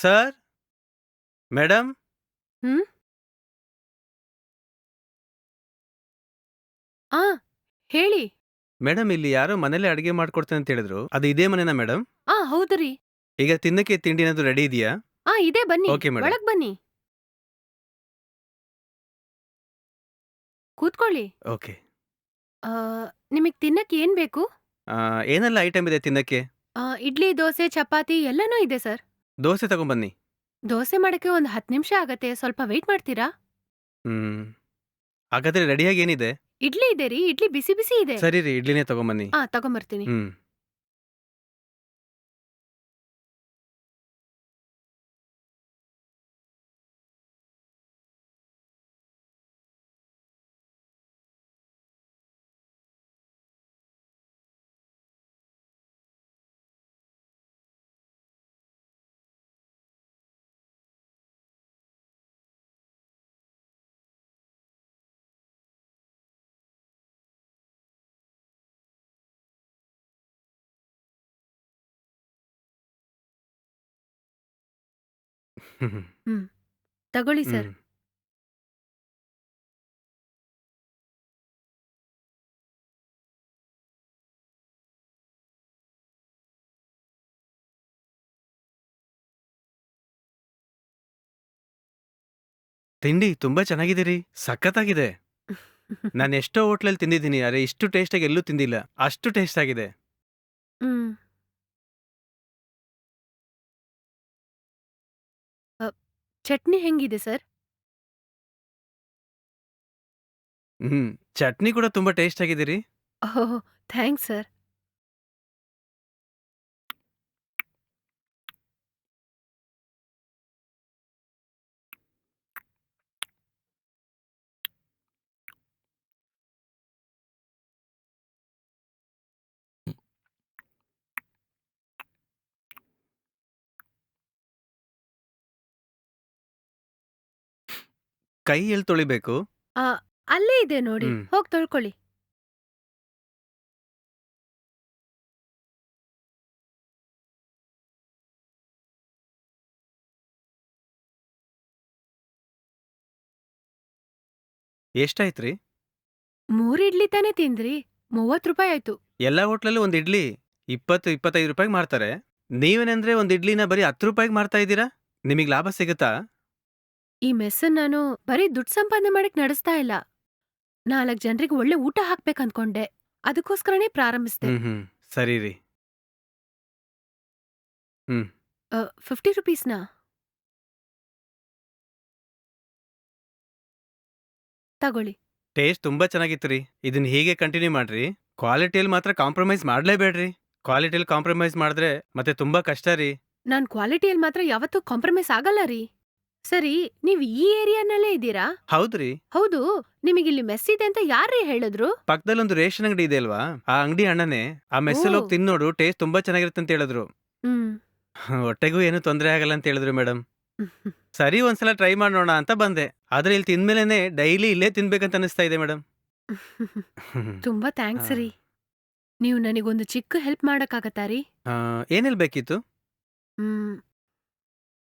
Sir? Madam ಆ ಹೇಳಿ. Madam ಇಲ್ಲಿ ಯಾರೋ ಮನೇಲಿ ಅಡಿಗೆ ಮಾಡ್ಕೊಡ್ತೇನೆ ಅಂತ ಹೇಳಿದ್ರು. ಅದು ಇದೇ ಮನೆನಾ ಮೇಡಮ್ ಆ ಹೌದ್ರಿ ಈಗ ತಿನ್ನಕ್ಕೆ ತಿಂಡಿ ಏನಾದ್ರು ರೆಡಿ ಇದೆಯಾ? ಆ ಇದೆ ಬನ್ನಿ. Okay madam. ಒಳಗ್ ಬನ್ನಿ. ಕೂತ್ಕೊಳ್ಳಿ. ಓಕೆ ಆ, ನಿಮಗ್ ತಿನ್ನಕ್ ಏನ್ ಬೇಕು? ಏನೆಲ್ಲ ಐಟಮ್ ಇದೆ ತಿನ್ನಕ್ಕೆ? ಆ, ಇಡ್ಲಿ ದೋಸೆ ಚಪಾತಿ ಎಲ್ಲನೂ ಇದೆ ಸರ್. ದೋಸೆ ತಗೊಂಬನ್ನಿ. ದೋಸೆ ಮಾಡಕ್ಕೆ ಒಂದು ಹತ್ತು ನಿಮಿಷ ಆಗತ್ತೆ ಸ್ವಲ್ಪ ವೇಟ್ ಮಾಡ್ತೀರಾ? ಹ್ಮ್. ಹಾಗಾದ್ರೆ ರೆಡಿಯಾಗಿ ಏನಿದೆ? ಇಡ್ಲಿ ಇದೆ ರೀ ಇಡ್ಲಿ ಬಿಸಿ ಬಿಸಿ ಇದೆ. ಸರಿ ರೀ ಇಡ್ಲಿನೇ ತಗೊಂಬನ್ನಿ. ಆ ತಗೊಂಬರ್ತೀನಿ. ಹ್ಮ್. ಹ್ಮ್. ತಗೊಳ್ಳಿ ಸರ್. ಹ್ಮ್. ತಿಂಡಿ ತುಂಬಾ ಚೆನ್ನಾಗಿದೆ ರೀ ಸಖತ್ತಾಗಿದೆ. ನಾನು ಎಷ್ಟೋ ಹೋಟ್ಲಲ್ಲಿ ತಿಂದಿದ್ದೀನಿ ಅರೆ ಇಷ್ಟು ಟೇಸ್ಟಾಗಿ ಎಲ್ಲೂ ತಿಂದಿಲ್ಲ. ಅಷ್ಟು ಟೇಸ್ಟ್ ಆಗಿದೆ. ಹ್ಮ್. ಚಟ್ನಿ ಹೆಂಗಿದೆ ಸರ್? ಹ್ಮ್ ಚಟ್ನಿ ಕೂಡ ತುಂಬಾ ಟೇಸ್ಟ್ ಆಗಿದೆ ರೀ ಓಹ್ ಥ್ಯಾಂಕ್ಸ್ ಸರ್. ಕೈ ಎಲ್ಲಿ ತೊಳಿಬೇಕು? ಆ, ಅಲ್ಲೇ ಇದೆ ನೋಡಿ. ಹೋಗಿ ಹೋಗ್ ತೊಳ್ಕೊಳ್ಳಿ. ಎಷ್ಟಾಯ್ತ್ರಿ? ಮೂರ್ ಇಡ್ಲಿ ತಾನೇ ತಿಂದ್ರಿ. ಮೂವತ್ ರೂಪಾಯಿ ಆಯ್ತು. ಎಲ್ಲ ಹೋಟ್ಲಲ್ಲೂ ಒಂದು ಇಡ್ಲಿ ಇಪ್ಪತ್ತು ಇಪ್ಪತ್ತೈದು ರೂಪಾಯಿಗೆ ಮಾರ್ತಾರೆ ನೀವೇನಂದ್ರೆ ಒಂದು ಇಡ್ಲಿನ ಬರೀ ಹತ್ತು ರೂಪಾಯಿಗೆ ಮಾಡ್ತಾ ಇದ್ದೀರಾ? ನಿಮಗೆ ಲಾಭ ಸಿಗುತ್ತಾ? ಈ ಮೆಸ್ಸನ್ ನಾನು ಬರೀ ದುಡ್ಡು ಸಂಪಾದನೆ ಮಾಡಕ್ ನಡೆಸ್ತಾ ಇಲ್ಲ. ನಾಲ್ಕ್ ಜನರಿಗೆ ಒಳ್ಳೆ ಊಟ ಹಾಕ್ಬೇಕು ಅನ್ಕೊಂಡೆ. ಅದಕ್ಕೋಸ್ಕರನೇ ಪ್ರಾರಂಭಿಸಿದೆ. ಹ್ಮ್ ಹ್ಮ್. ಸರಿ ರೀ. ಫಿಫ್ಟಿ ರುಪೀಸ್ನ? ತಗೊಳ್ಳಿ. ಟೇಸ್ಟ್ ತುಂಬಾ ಚೆನ್ನಾಗಿತ್ತು ರೀ. ಇದನ್ನ ಹೀಗೆ ಕಂಟಿನ್ಯೂ ಮಾಡ್ರಿ. ಕ್ವಾಲಿಟಿಯಲ್ಲಿ ಮಾತ್ರ ಕಾಂಪ್ರಮೈಸ್ ಮಾಡ್ಲೇಬೇಡ್ರಿ. ಕ್ವಾಲಿಟಿಯಲ್ಲಿ ಕಾಂಪ್ರಮೈಸ್ ಮಾಡಿದ್ರೆ ಮತ್ತೆ ತುಂಬಾ ಕಷ್ಟ ರೀ. ನಾನ್ ಕ್ವಾಲಿಟಿಯಲ್ಲಿ ಮಾತ್ರ ಯಾವತ್ತೂ ಕಾಂಪ್ರಮೈಸ್ ಆಗಲ್ಲ ರೀ. ಸರಿ ನೀವ್ ಈ ಏರಿಯಾನಲ್ಲೇ ಇದ್ದೀರಾ? ಹೌದ್ರಿ. ಹೌದು ನಿಮಗಿಲ್ಲಿ ಮೆಸ್ ಇದೆ ಅಂತ ಯಾರ್ರೀ ಹೇಳಿದ್ರು? ಪಕ್ಕದಲ್ಲೊಂದು ರೇಷನ್ ಅಂಗಡಿ ಇದೆ ಅಲ್ವಾ? ಆ ಅಂಗಡಿ ಅಣ್ಣನೇ ಆ ಮೆಸ್ಸಲ್ಲಿ ಹೋಗಿ ಓ. ತಿನ್ನೋಡು ಟೇಸ್ಟ್ ತುಂಬಾ ಚೆನ್ನಾಗಿರುತ್ತೆ ಅಂತ ಹೇಳಿದ್ರು. ಹ್ಮ್. ಹೊಟ್ಟೆಗೂ ಏನು ತೊಂದರೆ ಆಗಲ್ಲ ಅಂತ ಹೇಳಿದ್ರು ಮೇಡಮ್ ಸರಿ ಒಂದ್ಸಲ ಟ್ರೈ ಮಾಡೋಣ ಅಂತ ಬಂದೆ. ಆದ್ರೆ ಇಲ್ಲಿ ತಿಂದ್ಮೇಲೆನೆ ಡೈಲಿ ಇಲ್ಲೇ ತಿನ್ಬೇಕಂತ ಅನಿಸ್ತಾ ಇದೆ ಮೇಡಮ್ ತುಂಬಾ ಥ್ಯಾಂಕ್ಸ್. ರೀ. ನೀವು ನನಗೊಂದು ಚಿಕ್ಕ ಹೆಲ್ಪ್ ಮಾಡಕ್ಕಾಗತ್ತಾ ರೀ? ಏನೆಲ್ ಬೇಕಿತ್ತು? ಹ್ಮ್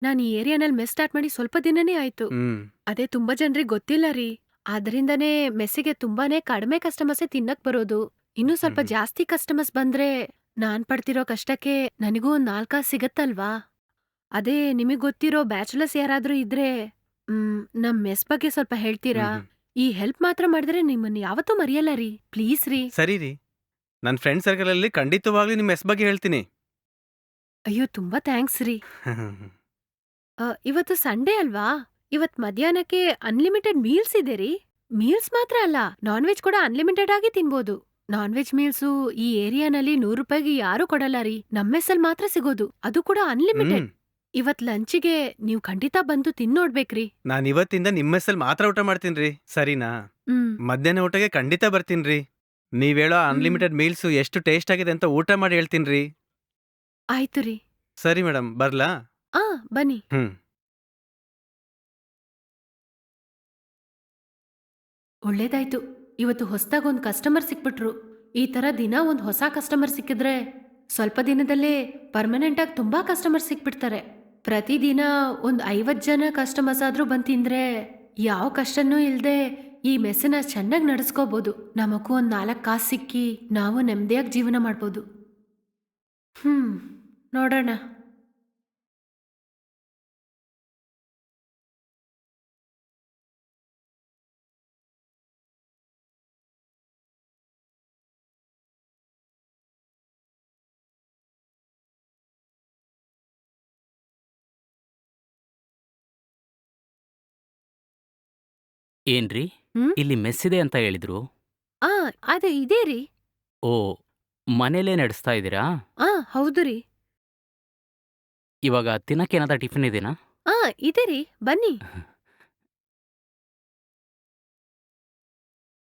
ನಾನು ಈ ಏರಿಯಾನಲ್ಲಿ ಮೆಸ್ ಸ್ಟಾರ್ಟ್ ಮಾಡಿ ಸ್ವಲ್ಪ ದಿನನೇ ಆಯ್ತು. ಹ್ಮ್. ಅದೇ ತುಂಬಾ ಜನರಿಗೆ ಗೊತ್ತಿಲ್ಲ ರೀ. ಆದ್ರಿಂದನೇ ಮೆಸ್ಸಿಗೆ ತುಂಬಾನೇ ಕಡಿಮೆ ಕಸ್ಟಮರ್ಸೇ ತಿನ್ನಕ್ ಬರೋದು. ಇನ್ನೂ ಸ್ವಲ್ಪ ಹ್ಮ್. ಜಾಸ್ತಿ ಕಸ್ಟಮರ್ಸ್ ಬಂದ್ರೆ ನಾನ್ ಪಡ್ತಿರೋ ಕಷ್ಟಕ್ಕೆ ನನಗೂ ಒಂದ್ ನಾಲ್ಕ ಸಿಗತ್ತಲ್ವಾ? ಅದೇ ನಿಮಗ್ ಗೊತ್ತಿರೋ ಬ್ಯಾಚುಲರ್ಸ್ ಯಾರಾದ್ರೂ ಇದ್ರೆ ಮ್, ನಮ್ ಮೆಸ್ ಬಗ್ಗೆ ಸ್ವಲ್ಪ ಹೇಳ್ತೀರಾ? ಹ್ಮ್, ಹ್ಮ್. ಈ ಹೆಲ್ಪ್ ಮಾತ್ರ ಮಾಡಿದ್ರೆ ನಿಮ್ಮನ್ನ ಯಾವತ್ತೂ ಮರೆಯಲ್ಲ ರೀ. ಪ್ಲೀಸ್ ರೀ. ಸರಿ ರೀ. ನನ್ನ ಫ್ರೆಂಡ್ ಸರ್ಕಲ್ ಅಲ್ಲಿ ಖಂಡಿತವಾಗ್ಲೂ ನಿಮ್ಮ ಮೆಸ್ ಬಗ್ಗೆ ಹೇಳ್ತೀನಿ. ಅಯ್ಯೋ ತುಂಬಾ ಥ್ಯಾಂಕ್ಸ್ ರೀ. ಇವತ್ತು ಸಂಡೇ ಅಲ್ವಾ? ಇವತ್ ಮಧ್ಯಾಹ್ನಕ್ಕೆ ಅನ್ಲಿಮಿಟೆಡ್ ಮೀಲ್ಸ್ ಇದೆ ರೀ. ಮೀಲ್ಸ್ ಮಾತ್ರ ಅಲ್ಲ ನಾನ್ ವೆಜ್ ಕೂಡ ಅನ್ಲಿಮಿಟೆಡ್ ಆಗಿ ತಿನ್ಬೋದು. ನಾನ್ ವೆಜ್ ಮೀಲ್ಸು ಈ ಏರಿಯಾನಲ್ಲಿ ನೂರು ರೂಪಾಯಿಗೆ ಯಾರು ಕೊಡಲ್ಲ ರೀ. ನಮ್ಮೆಸಲ್ ಮಾತ್ರ ಸಿಗೋದು. ಅದು ಕೂಡ ಅನ್ಲಿಮಿಟೆಡ್ ಹ್ಮ್. ಇವತ್ ಲಂಚಿಗೆ ನೀವ್ ಖಂಡಿತ ಬಂದು ತಿನ್ನೋಡ್ಬೇಕ್ರಿ ನಾನು ಇವತ್ತಿಂದ ನಿಮ್ಮ ಮೆಸ್ಸಲ್ಲಿ ಮಾತ್ರ ಊಟ ಮಾಡ್ತೀನಿ ಸರಿನಾ? ಹ್ಮ್. ಮಧ್ಯಾಹ್ನ ಊಟಕ್ಕೆ ಖಂಡಿತ ಬರ್ತೀನಿ ನೀವ್ ಹೇಳೋ ಅನ್ಲಿಮಿಟೆಡ್ ಮೀಲ್ಸ್ ಎಷ್ಟು ಟೇಸ್ಟ್ ಆಗಿದೆ ಅಂತ ಊಟ ಮಾಡಿ ಹೇಳ್ತೀನಿ ಆಯ್ತು ರೀ. ಸರಿ ಮೇಡಮ್ ಬರ್ಲಾ? ಆ ಬನ್ನಿ. ಹ್ಮ್. ಒಳ್ಳೇದಾಯ್ತು. ಇವತ್ತು ಹೊಸ್ದಾಗ್ ಒಂದ್ ಕಸ್ಟಮರ್ ಸಿಕ್ಬಿಟ್ರು. ಈ ತರ ದಿನ ಒಂದ್ ಹೊಸ ಕಸ್ಟಮರ್ ಸಿಕ್ಕಿದ್ರೆ ಸ್ವಲ್ಪ ದಿನದಲ್ಲೇ ಪರ್ಮನೆಂಟ್ ಆಗಿ ತುಂಬಾ ಕಸ್ಟಮರ್ ಸಿಕ್ಬಿಡ್ತಾರೆ. ಪ್ರತಿದಿನ ಒಂದ್ ಐವತ್ ಜನ ಕಸ್ಟಮರ್ಸ್ ಆದ್ರೂ ಬಂದ್ ತಿಂದ್ರೆ ಯಾವ ಕಷ್ಟನೂ ಇಲ್ದೆ ಈ ಮೆಸ್ಸನ್ನ ಚೆನ್ನಾಗಿ ನಡೆಸ್ಕೋಬಹುದು ನಮಗೂ ಒಂದ್ ನಾಲ್ಕ್ ಕಾಸು ಸಿಕ್ಕಿ ನಾವು ನೆಮ್ಮದಿಯಾಗಿ ಜೀವನ ಮಾಡ್ಬೋದು. ಹ್ಮ್ ನೋಡೋಣ. ಏನ್ರಿ? ಹ್ಮ್? ಇಲ್ಲಿ ಮೆಸ್ಸಿದೆ ಅಂತ ಹೇಳಿದ್ರು. ಆ ಅದೇ ಇದೇ ರೀ. ಓ ಮನೇಲೇ ನಡೆಸ್ತಾ ಇದ್ದೀರಾ? ಆ ಹೌದು ರೀ. ಇವಾಗ ತಿನ್ನಕ್ಕೆ ಟಿಫಿನ್ ಇದೇನಾ? ಆ ಇದೆ ರೀ. ಬನ್ನಿ.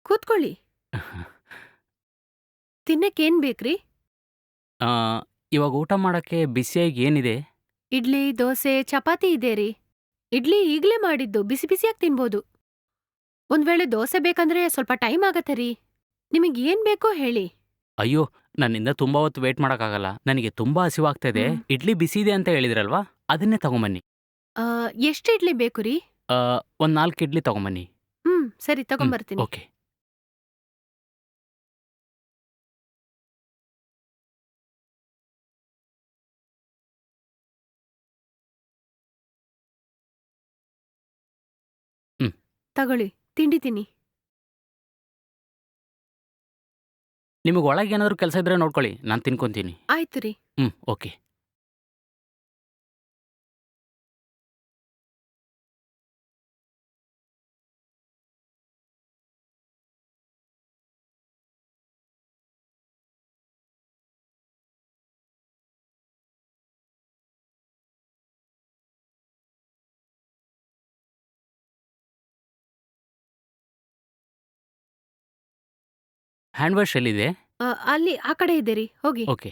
ಕೂತ್ಕೊಳ್ಳಿ. ತಿನ್ನಕ್ಕೇನ್ ಬೇಕ್ರಿ? ಆ, ಇವಾಗ ಊಟ ಮಾಡಕ್ಕೆ ಬಿಸಿಯಾಗಿ ಏನಿದೆ? ಇಡ್ಲಿ ದೋಸೆ ಚಪಾತಿ ಇದೆ ರೀ. ಇಡ್ಲಿ ಈಗಲೇ ಮಾಡಿದ್ದು. ಬಿಸಿ ಬಿಸಿಯಾಗಿ ತಿನ್ಬೋದು. ಒಂದ್ ವೇಳೆ ದೋಸೆ ಬೇಕಂದ್ರೆ ಸ್ವಲ್ಪ ಟೈಮ್ ಆಗತ್ತೆ ರೀ. ನಿಮಗೆ ಏನ್ ಬೇಕೋ ಹೇಳಿ. ಅಯ್ಯೋ ನನ್ನಿಂದ ತುಂಬಾ ಹೊತ್ತು ವೇಟ್ ಮಾಡೋಕ್ಕಾಗಲ್ಲ. ನನಗೆ ತುಂಬಾ ಹಸಿವಾಗ್ತಾ ಇದೆ ಹ್ಮ್. ಇಡ್ಲಿ ಬಿಸಿ ಇದೆ ಅಂತ ಹೇಳಿದ್ರಲ್ವಾ? ಅದನ್ನೇ ತಗೊಂಬನ್ನಿ. ಆ, ಎಷ್ಟ್ ಇಡ್ಲಿ ಬೇಕು ರೀ? ಆ, ಒಂದ್ ನಾಲ್ಕು ಇಡ್ಲಿ ತಗೊಂಬನ್ನಿ. ಹ್ಮ್ ಸರಿ ತಗೊಂಡ್ಬರ್ತೀನಿ ತಗೊಂಬರ್ತೀನಿ ಓಕೆ. ತಗೊಳ್ಳಿ. ತಿಂಡಿ ತಿನ್ನಿ. ನಿಮಗೆ ಒಳಗೆ ಏನಾದರೂ ಕೆಲಸ ಇದ್ರೆ ನೋಡ್ಕೊಳ್ಳಿ ನಾನು ತಿನ್ಕೊಂತೀನಿ. ಆಯ್ತು ರೀ. ಹ್ಞೂ ಓಕೆ. ಹ್ಯಾಂಡ್ ವಾಶ್ ಎಲ್ಲಿದೆ? ಆ, ಅಲ್ಲಿ ಆ ಕಡೆ ಇದೆ ರೀ ಹೋಗಿ. ಓಕೆ.